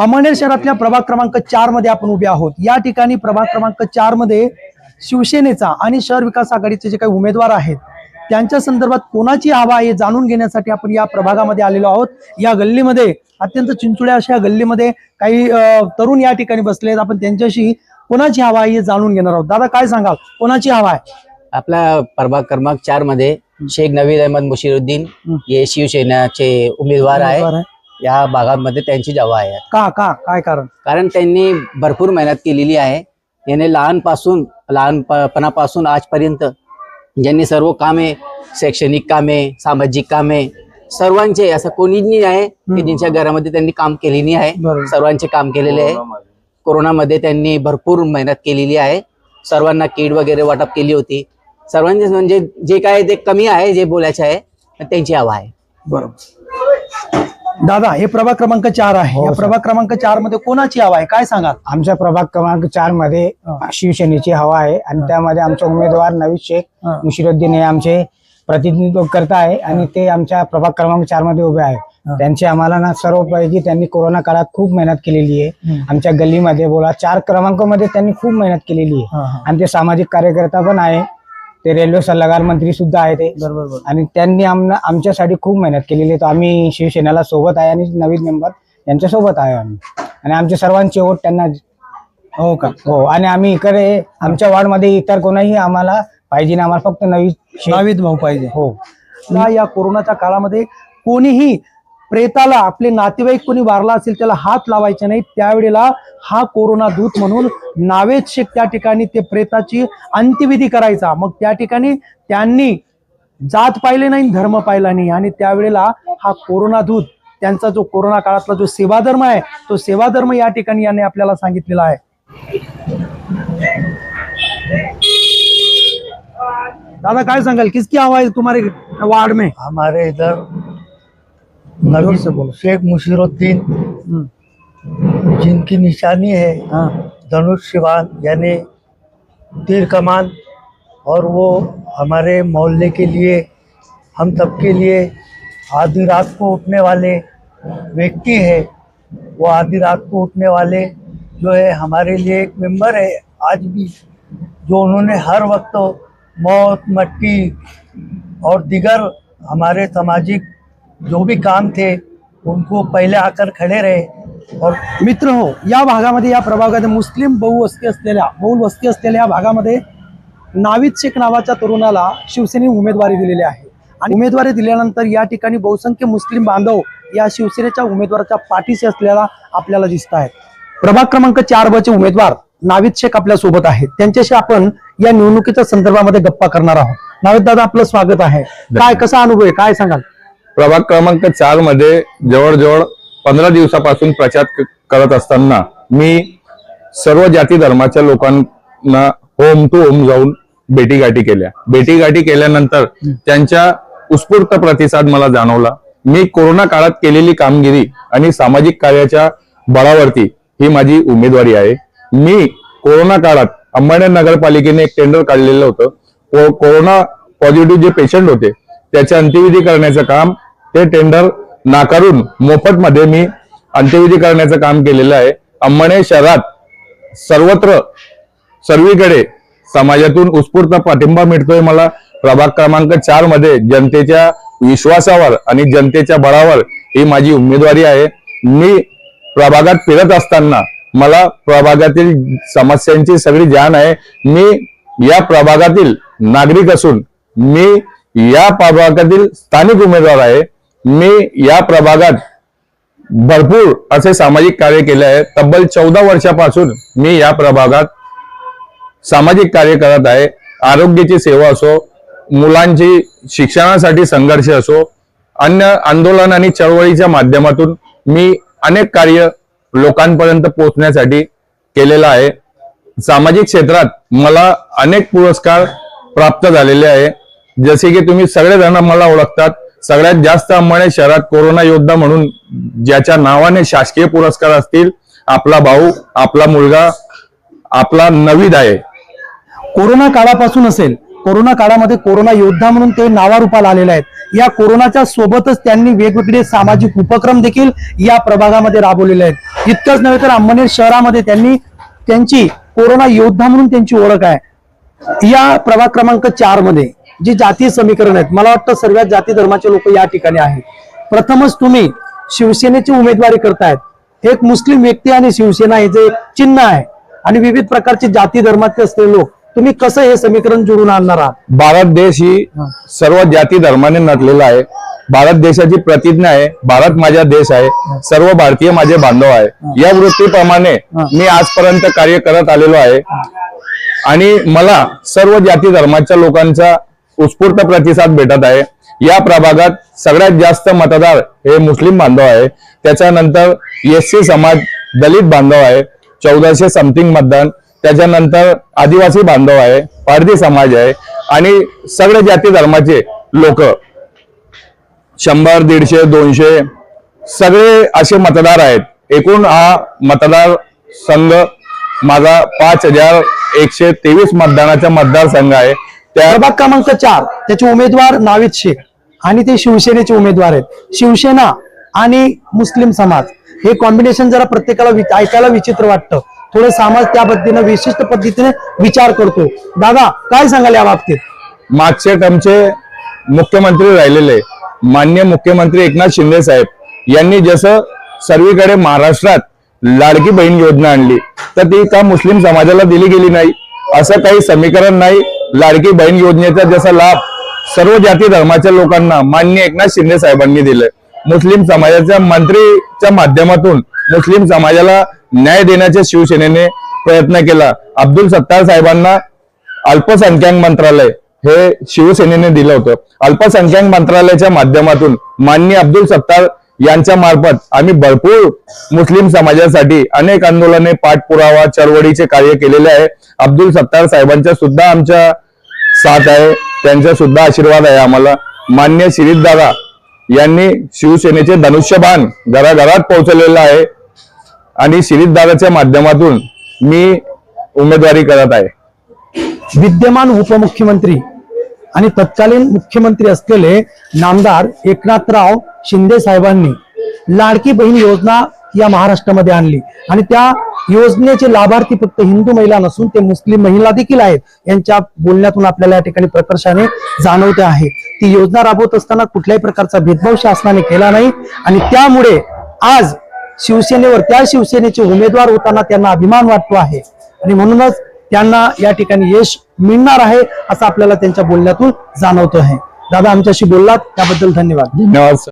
अमळनेर शहरातल्या प्रभाग क्रमांक चारमध्ये आपण उभे आहोत. या ठिकाणी प्रभाग क्रमांक चारमध्ये शिवसेनेचा आणि शहर विकास आघाडीचे जे काही उमेदवार आहेत त्यांच्या संदर्भात कोणाची हवा आहे जाणून घेण्यासाठी आपण या प्रभागामध्ये आलेलो आहोत. या गल्लीमध्ये अत्यंत चिंचुड्या अशा या गल्लीमध्ये काही तरुण या ठिकाणी बसले आहेत. आपण त्यांच्याशी कोणाची हवा आहे हे जाणून घेणार आहोत. दादा काय सांगाल? कोणाची हवा आहे? आपल्या प्रभाग क्रमांक चारमध्ये शेख नवीद अहमद मुशिरुद्दीन हं. शिवसेनेचे उमेदवार आहे. या भागामध्ये त्यांची जवा आहे. का का काय कारण? कारण त्यांनी भरपूर मेहनत केलेली आहे. याने लहानपासून लहानपणापासून आजपर्यंत ज्यांनी सर्व कामे शैक्षणिक कामे सामाजिक कामे सर्वांचे असं कोणीच नाही आहे की. ज्यांच्या घरामध्ये त्यांनी काम केले नाही आहे सर्वांचे काम केलेले आहे. कोरोनामध्ये त्यांनी भरपूर मेहनत केलेली आहे. सर्वांना किट वगैरे वाटप केली होती. सर्वांचे म्हणजे जे काय ते कमी आहे जे बोलायचे आहे त्यांची हवा आहे. बरोबर. दादा हे प्रभाग क्रमांक चार आहे हो, या सर. प्रभाग क्रमांक चारमध्ये कोणाची हवा आहे काय सांगाल आमच्या प्रभाग क्रमांक चारमध्ये. शिवसेनेची हवा आहे आणि. त्यामध्ये आमचे उमेदवार नवीद शेख. मुशिरुद्दीन हे आमचे प्रतिनिधित्व करता आहे आणि ते आमच्या प्रभाग क्रमांक चारमध्ये उभे हा. आहे त्यांची आम्हाला ना सर्वपैकी त्यांनी कोरोना काळात खूप मेहनत केलेली आहे. आमच्या गल्लीमध्ये बोला चार क्रमांकामध्ये त्यांनी खूप मेहनत केलेली आहे. आणि ते सामाजिक कार्यकर्ता पण आहे ते रेल्वे सल्लागार मंत्री सुद्धा आहे ते. बरोबर. आणि त्यांनी आमना आमच्यासाठी खूप मेहनत केलेली आहे. तर आम्ही शिवसेनेला सोबत आहे आणि नवीन मेंबर यांच्या सोबत आहे आम्ही. आणि आमचे सर्वांचे वोट त्यांना हो का? हो. आणि आम्ही इकडे आमच्या वार्डमध्ये इतर कोणाही आम्हाला पाहिजे नाही. आम्हाला फक्त नवी शे- नाविद भाऊ पाहिजे. हो. ना या कोरोनाच्या काळामध्ये कोणीही प्रेताला आपले नातेवाईक कोणी वारला असेल त्याला हात लावायचे नाही त्यावेळेला हा कोरोना दूत म्हणून नावेद शेख त्या ठिकाणी ते प्रेताची अंत्यविधी करायचा. मग त्या ठिकाणी त्यांनी जात पाहिले नाही धर्म पाहिला नाही. आणि त्यावेळेला हा कोरोना दूत त्यांचा जो कोरोना काळातला जो सेवाधर्म आहे तो सेवाधर्म या ठिकाणी याने आपल्याला सांगितलेला आहे. दादा काय सांगाल? किसकी हवा तुम्हारे वार्ड में? हमारे इधर ज़ोर से बोलो। शेख मुशीरुद्दीन हम्म, जिनकी निशानी है हाँ। धनुष शिवान यानी तीर कमान और वो हमारे मोहल्ले के लिए हम सबके लिए आधी रात को उठने वाले व्यक्ति है। वो आधी रात को उठने वाले जो है हमारे लिए एक मेंबर है आज भी जो उन्होंने हर वक्त मौत मट्टी और दिगर हमारे सामाजिक जो भी काम थे उनको पहले आकर खड़े रहे और मित्र हो या भागामध्ये या प्रभागामध्ये मुस्लिम बहुवस्ती असलेल्या बहुल वस्ती असलेल्या या भागामध्ये नाविद शेख नावाच्या तरुणाला शिवसेनेने उमेदवारी दिलेली आहे. आणि उमेदवारी दिल्यानंतर या ठिकाणी बहुसंख्य मुस्लिम बांधव या शिवसेनेच्या उमेदवाराच्या पाठीशी असलेला आपल्याला दिसत आहेत. प्रभाग क्रमांक चार ब चे उमेदवार नाविद शेख आपल्यासोबत आहेत. त्यांच्याशी आपण या निवडणुकीच्या संदर्भामध्ये गप्पा करणार आहोत. नाविद दादा आपलं स्वागत आहे. काय कसा अनुभव आहे? काय सांगाल? प्रभाग क्रमांक चारमध्ये जवळजवळ पंधरा दिवसापासून प्रचार करत असताना मी सर्व जाती धर्माच्या लोकांना होम टू होम जाऊन भेटीगाठी केल्या. भेटीगाठी केल्यानंतर त्यांच्या उत्स्फूर्त प्रतिसाद मला जाणवला. मी कोरोना काळात केलेली कामगिरी आणि सामाजिक कार्याच्या बळावरती ही माझी उमेदवारी आहे. मी कोरोना काळात अंबरनाथ नगरपालिकेने एक टेंडर काढलेलं होतं. कोरोना पॉझिटिव्ह जे पेशंट होते त्याचे अंत्यविधी करण्याचं काम ते टेंडर नाकारून मोफत मध्ये मी अंत्यविधी करण्याचं काम केलेलं आहे. अंबणे शहरात सर्वत्र सर्वीकडे समाजातून उत्स्फूर्त पाठिंबा मिळतोय मला. प्रभाग क्रमांक चारमध्ये जनतेच्या विश्वासावर आणि जनतेच्या बळावर ही माझी उमेदवारी आहे. मी प्रभागात फिरत असताना मला प्रभागातील समस्यांची सगळी जाण आहे. मी या प्रभागातील नागरिक असून मी या प्रभागातील स्थानिक उमेदवार आहे. मी या प्रभागात भरपूर असे सामाजिक कार्य केले आहे. तब्बल चौदा वर्षापासून मी या प्रभागात सामाजिक कार्य करत आहे. आरोग्याची सेवा असो मुलांची शिक्षणासाठी संघर्ष असो अन्य आंदोलन आणि चळवळीच्या माध्यमातून मी अनेक कार्य लोकांपर्यंत पोहोचण्यासाठी केलेलं आहे. सामाजिक क्षेत्रात मला अनेक पुरस्कार प्राप्त झालेले आहे. जसे की तुम्ही सगळेजण मला ओळखतात सगळ्यात जास्त अंबाने शहरात कोरोना योद्धा म्हणून ज्याच्या नावाने शासकीय पुरस्कार असतील आपला भाऊ आपला मुलगा आपला नवीद आहे कोरोना काळापासून असेल कोरोना काळामध्ये कोरोना योद्धा म्हणून ते नावारूपाला आलेले आहेत. या कोरोनाच्या सोबतच त्यांनी वेगवेगळे सामाजिक उपक्रम देखील या प्रभागामध्ये राबवलेले आहेत. इतकंच नव्हे तर अंबनेर शहरामध्ये त्यांनी त्यांची कोरोना योद्धा म्हणून त्यांची ओळख आहे. या प्रभाग क्रमांक चारमध्ये जी जाती समीकरण आहेत मला वाटतं सर्व जाती धर्माचे लोक या ठिकाणी आहेत. प्रथमच तुम्ही शिवसेनेची उमेदवारी करतायत. एक मुस्लिम व्यक्ती आणि शिवसेना हे जे चिन्ह आहे आणि विविध प्रकारचे जाती धर्माचे असलेले लोक तुम्ही कसं हे समीकरण जुळून आणणार आहात? भारत देश ही सर्व जाती धर्माने नटलेला आहे. भारत देशाची प्रतिज्ञा आहे भारत माझा देश आहे सर्व भारतीय माझे बांधव आहे. या वृत्तीप्रमाणे मी आजपर्यंत कार्य करत आलेलो आहे. आणि मला सर्व जाती धर्माच्या लोकांचा उत्स्फूर्त प्रतिसाद भेटत आहे. या प्रभागात सगळ्यात जास्त मतदार हे मुस्लिम बांधव आहे. त्याच्यानंतर एस सी समाज दलित बांधव आहे. चौदाशे समथिंग मतदान. त्याच्यानंतर आदिवासी बांधव आहे. पारधी समाज आहे. आणि सगळे जाती धर्माचे लोक. शंभर दीडशे दोनशे सगळे असे मतदार आहेत. एकूण हा मतदार संघ माझा पाच हजार एकशे तेवीस मतदानाचा मतदारसंघ आहे. प्रभाग क्रमांक चार त्याचे उमेदवार नाविद शेख आणि ते शिवसेनेचे उमेदवार आहेत. शिवसेना आणि मुस्लिम समाज. हे कॉम्बिनेशन जरा प्रत्येकाला ऐकायला विचित्र वाटतं. थोडे समाज त्या पद्धतीने विशिष्ट पद्धतीने विचार करतो. दादा काय सांगाल या बाबतीत? मागचे टर्मचे मुख्यमंत्री राहिलेले मान्य मुख्यमंत्री एकनाथ शिंदे साहेब यांनी जसं सर्वीकडे महाराष्ट्रात लाडकी बहीण योजना आणली तर ती का मुस्लिम समाजाला दिली गेली नाही? असं काही समीकरण नाही लाडकी बहीण योजनेचा जसा लाभ सर्व जाती धर्माच्या लोकांना मान्य एकनाथ शिंदे साहेबांनी दिलंय. मुस्लिम समाजाच्या मंत्रीच्या माध्यमातून मुस्लिम समाजाला न्याय देण्याच्या शिवसेनेने प्रयत्न केला. अब्दुल सत्तार साहेबांना अल्पसंख्याक मंत्रालय हे शिवसेनेने दिलं होतं. अल्पसंख्याक मंत्रालयाच्या माध्यमातून माननीय अब्दुल सत्तार यांच्या मार्फत आम्ही भरपूर मुस्लिम समाजासाठी अनेक आंदोलने पाठपुरावा चळवळीचे कार्य केलेले आहे. अब्दुल सत्तार साहेबांच्या सुद्धा आमच्या साथ आहे. त्यांचा सुद्धा आशीर्वाद आहे आम्हाला. मान्य शिरीष दादा यांनी शिवसेनेचे धनुष्यबाण घराघरात पोहोचलेलं आहे. आणि शिरीष दादाच्या माध्यमातून मी उमेदवारी करत आहे. विद्यमान उपमुख्यमंत्री आणि तत्कालीन मुख्यमंत्री असलेले नामदार एकनाथराव शिंदे साहेबांनी लाडकी बहीण योजना या महाराष्ट्रामध्ये आणली. आणि त्या योजनेचे लाभार्थी फक्त हिंदू महिला नसून ते मुस्लिम महिला देखील आहेत. यांच्या बोलण्यातून आपल्याला या ठिकाणी प्रकर्षाने जाणवते आहे. ती योजना राबवत असताना कुठल्याही प्रकारचा भेदभाव शासनाने केला नाही. आणि त्यामुळे आज शिवसेनेवर त्या शिवसेनेचे उमेदवार होताना त्यांना अभिमान वाटतो आहे. आणि म्हणूनच त्यांना या ठिकाणी यश मिळणार आहे असं आपल्याला त्यांच्या बोलण्यातून जाणवतो आहे. दादा आमच्याशी बोललात. त्याबद्दल धन्यवाद. धन्यवाद